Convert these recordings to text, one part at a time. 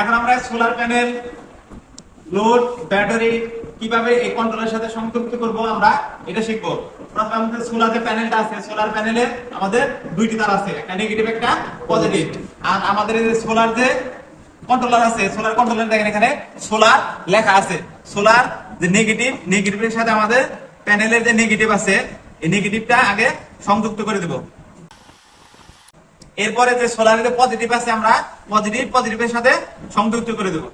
এখন আমরা solar panel load battery কীভাবে এই কন্ট্রোলের সাথে সংযুক্ত করব আমরা এটা শিখব। প্রথমে আমাদের সোলার যে প্যানেলটা আছে সোলার প্যানেলে আমাদের দুইটি তার আছে, একটা নেগেটিভ একটা পজিটিভ আর আমাদের এই সোলার যে কন্ট্রোলার আছে সোলার কন্ট্রোলার দেখেন এখানে সোলার লেখা আছে। সোলার যে নেগেটিভ নেগেটিভের সাথে আমাদের প্যানেলের যে নেগেটিভ আছে, এই নেগেটিভটা আগে সংযুক্ত করে দেব। এরপরে যে সোলারের পজিটিভ আছে আমরা পজিটিভ পজিটিভের সাথে সংযুক্ত করে দেব।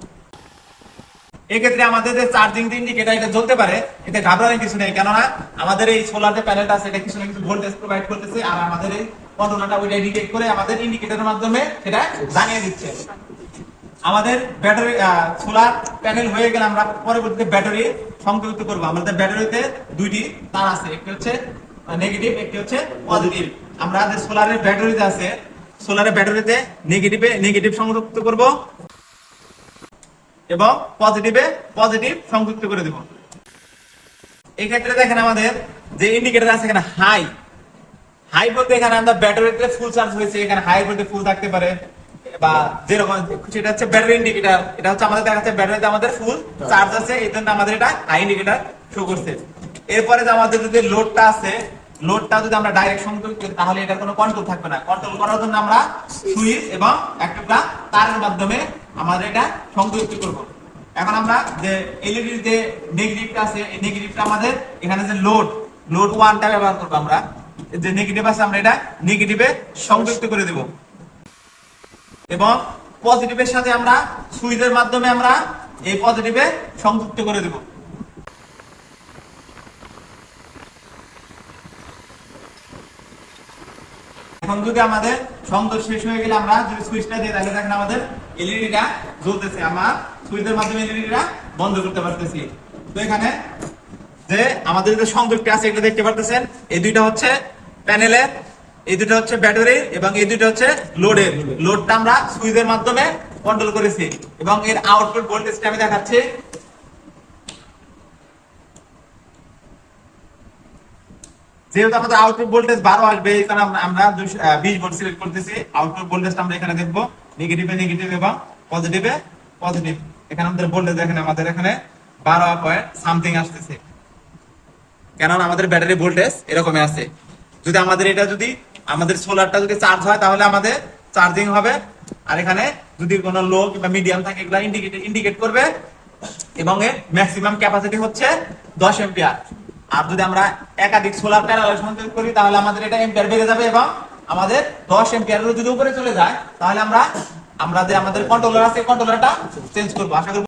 এক্ষেত্রে আমাদের যে চার্জিং ইন্ডিকেটার এটা জ্বলতে পারে, এতে ঘাবড়ানোর কিছু নেই। কেননা আমাদের এই সোলার যে প্যানেলটা আছে, এটা কিছু না কিছু ভোল্টেজ প্রোভাইড করতেছে আর আমাদের এই কন্ট্রোলারটা ওইটা ডিটেক্ট করে আমাদের ইন্ডিকেটরের মাধ্যমে সেটা জানিয়ে দিচ্ছে। আমাদের ব্যাটারি সোলার প্যানেল হয়ে গেলে আমরা পরবর্তীতে ব্যাটারি সংযুক্ত করব। আমাদের ব্যাটারিতে দুইটি তার আছে, একটি হচ্ছে নেগেটিভ একটি হচ্ছে পজিটিভ আমরা যে সোলারের ব্যাটারিতে আছে সোলারের ব্যাটারিতে নেগেটিভে নেগেটিভ সংযুক্ত করব এবং পজিটিভে পজিটিভ সংযুক্ত করে দেব। এই ক্ষেত্রে দেখেন আমাদের যে ইন্ডিকেটর আছে এখানে হাই হাই বলতে এখানে আমরা ব্যাটারিতে ফুল চার্জ হয়েছে, এখানে হাই বলতে ফুল থাকতে পারে, বা যেরকম সেটা হচ্ছে ব্যাটারি ইন্ডিকেটর এটা হচ্ছে আমাদের দেখা যাচ্ছে ব্যাটারিতে আমাদের ফুল চার্জ আছে, এই জন্য আমাদের এটা হাই ইন্ডিকেটর শো করছে। এরপরে যে আমাদের যদি লোডটা আছে লোডটা যদি আমরা ডাইরেক্ট সংযোগ করি তাহলে এটার কোনো কন্ট্রোল থাকবে না। কন্ট্রোল করার জন্য আমরা সুইচ এবং একটা তারের মাধ্যমে আমাদের এটা সংযুক্ত করব। এখন আমরা যে এলইডি যে নেগেটিভটা আছে, এই নেগেটিভটা আমাদের এখানে যে লোড লোড ওয়ানটা ব্যবহার করব আমরা। যে নেগেটিভ আছে, আমরা এটা নেগেটিভে সংযুক্ত করে দেব। এবং পজিটিভের সাথে আমরা সুইচের মাধ্যমে আমরা এই পজিটিভে সংযুক্ত করে দেব। এখন যদি আমাদের সংযোগ শেষ হয়ে গেলে আমরা যদি সুইচটা দিয়ে তাহলে দেখেন আমাদের এলইডিটা জ্বলতেছে। আমরা সুইচের মাধ্যমে এলইডিটা বন্ধ করতে পারতেছি। তো এখানে যে আমাদের যে সংযোগটা আছে, এটা দেখতে পারতেছেন? এই দুইটা হচ্ছে প্যানেলের, এই দুটো হচ্ছে ব্যাটারি এবং এই দুটো হচ্ছে লোডের। লোডটা আমরা সুইচের মাধ্যমে কন্ট্রোল করেছি এবং এর আউটপুট ভোল্টেজটা আমি দেখাচ্ছি। যেহেতু আমাদের আউটপুট ভোল্টেজ বারো আসবে, এই কারণে আমরা- বিশ ভোল্ট সিলেক্ট করতেছি। আউটপুট ভোল্টেজটা আমরা এখানে দেখব। নেগেটিভে নেগেটিভ এবং পজিটিভে পজিটিভ এখানে আমাদের ভোল্টেজ দেখেন, আমাদের এখানে বারো পয়েন্ট সামথিং আসতেছে। কেননা আমাদের ব্যাটারি ভোল্টেজ এরকমই আছে। যদি আমাদের এটা যদি আমাদের সোলারটা যদি চার্জ হয়, তাহলে আমাদের চার্জিং হবে। আর এখানে যদি কোনো লো কিংবা মিডিয়াম থাকে, এগুলো ইন্ডিকেট ইন্ডিকেট করবে এবং এর ম্যাক্সিমাম ক্যাপাসিটি হচ্ছে দশ এম্পিয়ার আর যদি আমরা একাধিক সোলার প্যানেল করি, তাহলে আমাদের এটা এম্পিয়ার বেড়ে যাবে এবং আমাদের দশ এম্পিয়ারের যদি উপরে চলে যায়, তাহলে আমরা আমরা যে আমাদের কন্ট্রোলার আছে কন্ট্রোলারটা চেঞ্জ করব। আশা